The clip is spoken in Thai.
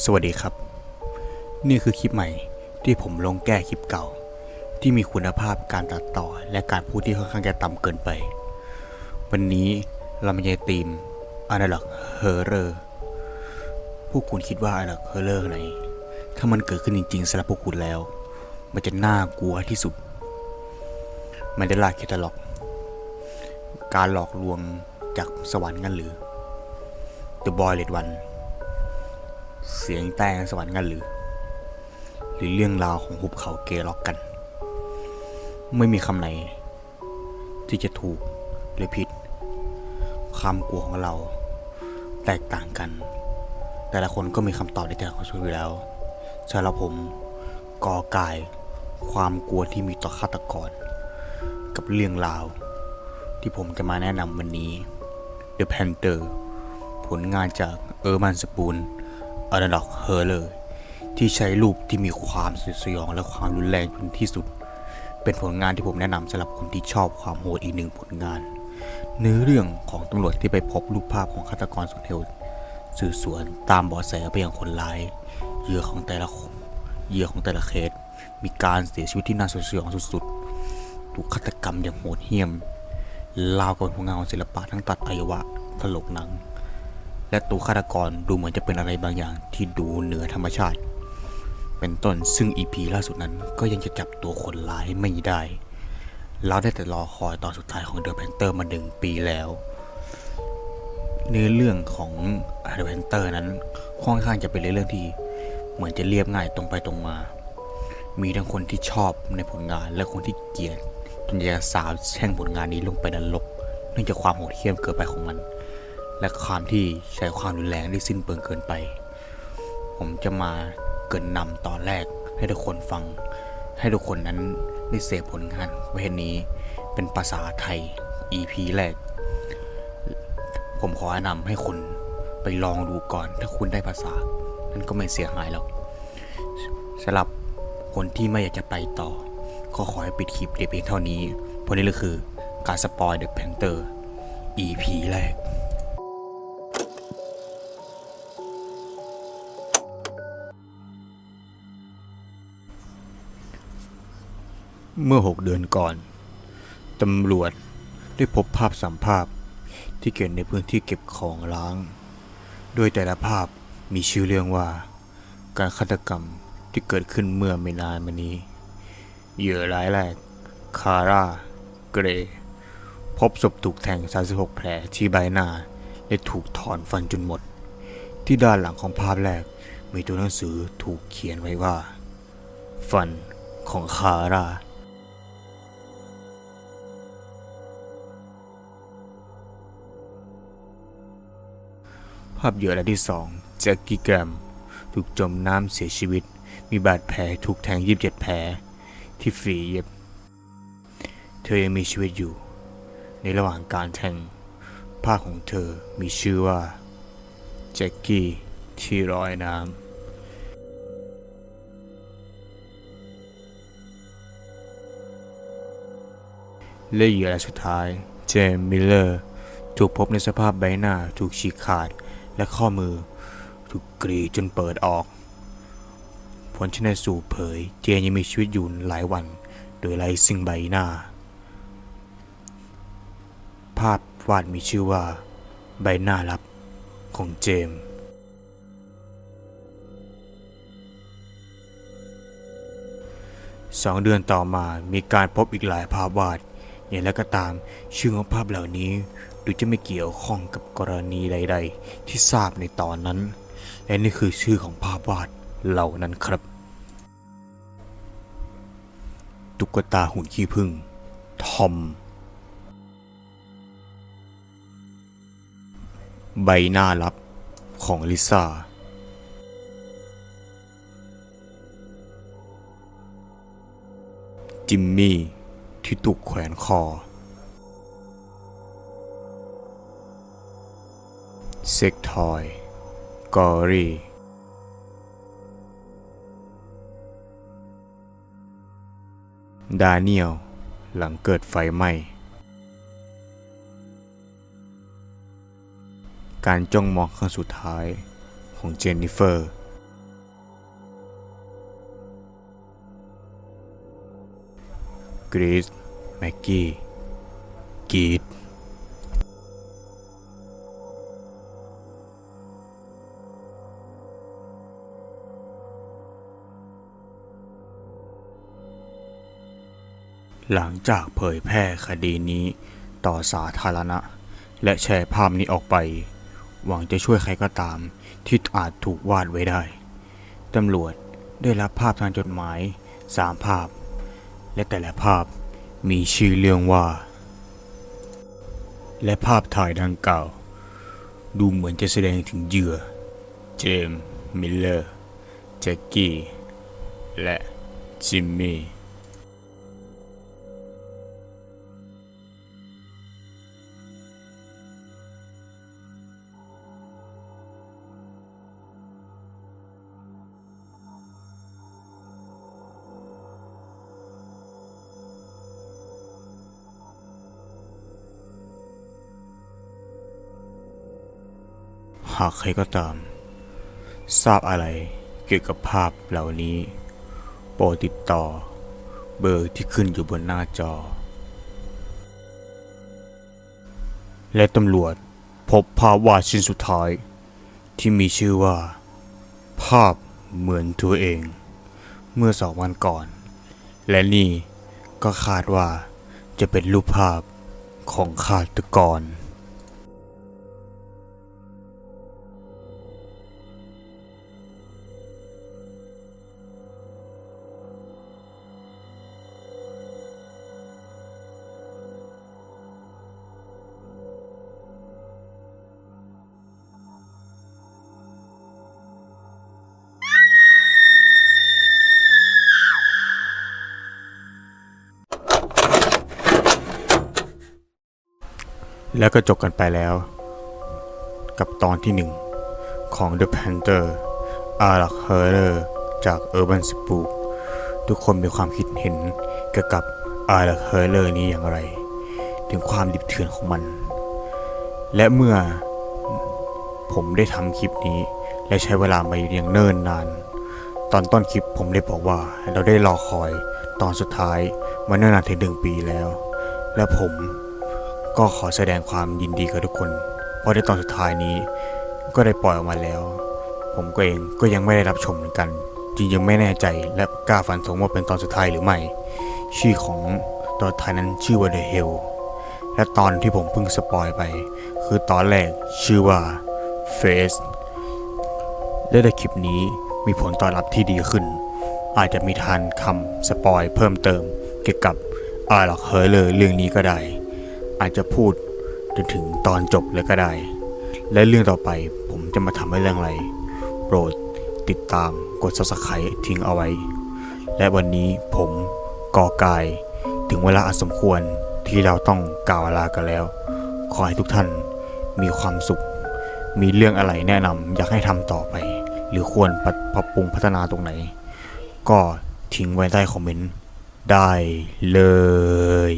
สวัสดีครับ นี่คือคลิปใหม่ที่ผมลงแก้คลิปเก่า ที่มีคุณภาพการตัดต่อและการพูดที่ค่อนข้างจะต่ำเกินไป วันนี้เรามาในธีม Analog Horror พวกคุณคิดว่า Analog Horror ไหน ถ้ามันเกิดขึ้นจริงๆสำหรับพวกคุณแล้ว มันจะน่ากลัวที่สุด มันได้ลาแคตาล็อก การหลอกลวงจากสวรรค์กันหรือ The Boy Red One เสียงแต่งสวรรค์กันหรือ หรือเรื่องราวของหุบเขาเกล็อกกัน ไม่มีคำไหน ที่จะถูกหรือผิดความกลัวของเรา แตกต่างกัน แต่ละคนก็มีคำตอบในใจของตัวอยู่แล้วสำหรับผมกอกาย ความกลัวที่มีต่อฆาตกร กับเรื่องราว ที่ผมจะมาแนะนำวันนี้ The Panther ผลงานจากเออร์มันสปูน อนาล็อกเฮอร์เลย ที่ใช้รูปที่มีความสยดสยองและความรุนแรงเป็นที่สุด เป็นผลงานที่ผมแนะนำสำหรับคนที่ชอบความโหดอีกหนึ่งผลงาน เนื้อเรื่องของตำรวจที่ไปพบรูปภาพของฆาตกรสุดเทวสืบสวนตามเบาะแสไปยังคนร้ายเหยื่อของแต่ละเหยื่อของแต่ละเคสมีการเสียชีวิตที่น่าสยดสยองสุดๆถูกฆาตกรรมอย่างโหดเหี้ยมราวกับผลงานของศิลปะทั้งตัดอวัยวะถลกหนัง และตัวฆาตกรดูเหมือนจะเป็นอะไรบางอย่างที่ดูเหนือธรรมชาติ เป็นต้นซึ่งอีพีล่าสุดนั้นก็ยังจะจับตัวคนร้ายไม่ได้ เราได้แต่รอคอยตอนสุดท้ายของเดอะแพนเตอร์มาหนึ่งปีแล้วเนื้อเรื่องของเดอะแพนเตอร์นั้นค่อนข้างจะเป็นเรื่องที่เหมือนจะเรียบง่ายตรงไปตรงมา มีทั้งคนที่ชอบในผลงานและคนที่เกลียดจนยากจะสาบแช่งผลงานนี้ลงไปนรกเนื่องจากความโหดเหี้ยมเกินไปของมัน และความที่ใช้ความรุนแรงได้สิ้นเปลืองเกินไป ผมจะมาเกินนำตอนแรกให้ทุกคนฟัง ให้ทุกคนนั้นได้เสพผลงานประเภทนี้เป็นภาษาไทย EP แรก ผมขอแนะนำให้คุณไปลองดูก่อน ถ้าคุณได้ภาษา นั่นก็ไม่เสียหายหรอกสำหรับคนที่ไม่อยากจะไปต่อ ก็ขอให้ปิดคลิปเพียงเท่านี้ เพราะนี่ก็คือการสปอย The Panther EP แรก เมื่อ6เดือนก่อน ตำรวจได้พบภาพสามภาพที่เก็บในพื้นที่เก็บของล้าง โดยแต่ละภาพมีชื่อเรื่องว่า การฆาตกรรมที่เกิดขึ้นเมื่อไม่นานมานี้ เหยื่อรายแรก คาร่า เกร พบศพถูกแทง 36 แผลที่ใบหน้า และถูกถอนฟันจนหมด ที่ด้านหลังของภาพแรกมีตัวหนังสือถูกเขียนไว้ว่า ฟันของคาร่า ภาพเหยื่อรายที่สองแจ็คกี้แกรม ถูกจมน้ำเสียชีวิต มีบาดแผลถูกแทง 27 แผล ที่ฝีเย็บ เธอยังมีชีวิตอยู่ ในระหว่างการแทงภาพของเธอมีชื่อว่าแจ็คกี้ที่รอยน้ำและเหยื่อรายสุดท้าย เจมมิลเลอร์ ถูกพบในสภาพใบหน้าถูกฉีกขาด และข้อมือ ถูกกรีดจนเปิดออก ผลชนสูตรเผย เจนยังมีชีวิตอยู่หลายวัน โดยไร้ซึ่งใบหน้า ภาพวาดมีชื่อว่า ใบหน้าลับของเจมส์สองเดือนต่อมามีการพบอีกหลายภาพวาดอย่างไรก็ตาม ชื่อของภาพเหล่านี้ ดูจะไม่เกี่ยวข้องกับกรณีใด ๆ ที่ทราบในตอนนั้น และนี่คือชื่อของภาพวาดเหล่านั้นครับ ตุ๊กตาหุ่นขี้ผึ้งทอม ใบหน้าลับของลิซ่าจิมมี่ที่ถูกแขวนคอ เซ็กทอย กอรีดาเนียลหลังเกิดไฟไหม้ การจ้องมองครั้งสุดท้ายของเจนนิเฟอร์ กรีซแม็กกี้กีด หลังจากเผยแพร่คดีนี้ต่อสาธารณะ และแชร์ภาพนี้ออกไป หวังจะช่วยใครก็ตามที่อาจถูกวาดไว้ได้ ตำรวจได้รับภาพทางจดหมายสามภาพ และแต่ละภาพมีชื่อเรื่องว่า และภาพถ่ายดังกล่าว ดูเหมือนจะแสดงถึงเหยื่อ เจมมิลเลอร์แจ็คกี้ และจิมมี่ หากใครก็ตาม ทราบอะไรเกี่ยวกับภาพเหล่านี้ โปรดติดต่อ เบอร์ที่ขึ้นอยู่บนหน้าจอ และตำรวจพบภาพวาดชิ้นสุดท้าย ที่มีชื่อว่า ภาพเหมือนตัวเอง เมื่อสองวันก่อน และนี่ก็คาดว่าจะเป็นรูปภาพของฆาตกร แล้วก็จบกันไปแล้ว กับตอนที่หนึ่งของ The Panther อารักเฮอร์จาก Urban Spook ทุกคนมีความคิดเห็นเกี่ยวกับอารักเฮอร์นี้อย่างไร ถึงความดิบเถื่อนของมัน และเมื่อผมได้ทำคลิปนี้ และใช้เวลามาอย่างเนิ่นนาน ตอนต้นคลิปผมได้บอกว่าเราได้รอคอยตอนสุดท้ายมาเนิ่นนานถึงหนึ่งปีแล้ว และผม ก็ขอแสดงความยินดีกับทุกคน เพราะในตอนสุดท้ายนี้ ก็ได้ปล่อยออกมาแล้ว ผมก็เองก็ยังไม่ได้รับชมเหมือนกันจริงยังไม่แน่ใจและกล้าฝันธงว่าเป็นตอนสุดท้ายหรือไม่ ชื่อของตอนท้ายนั้นชื่อว่า The Hell และตอนที่ผมเพิ่งสปอยไป คือตอนแรกชื่อว่า Face และในคลิปนี้มีผลตอบรับที่ดีขึ้น อาจจะมีทานคำสปอยเพิ่มเติม เกี่ยวกับอาร์ล็อกเฮอร์เลอร์เรื่องนี้ก็ได้ อาจจะพูดจนถึงตอนจบเลยก็ได้ และเรื่องต่อไปผมจะมาทำให้เรื่องอะไร โปรดติดตามกด subscribe ทิ้งเอาไว้ และวันนี้ผมกอกาย ถึงเวลาอันสมควรที่เราต้องกล่าวลากันแล้ว ขอให้ทุกท่านมีความสุข มีเรื่องอะไรแนะนำอยากให้ทำต่อไป หรือควรปรับปรับปรุงพัฒนาตรงไหน ก็ทิ้งไว้ใต้คอมเมนต์ได้เลย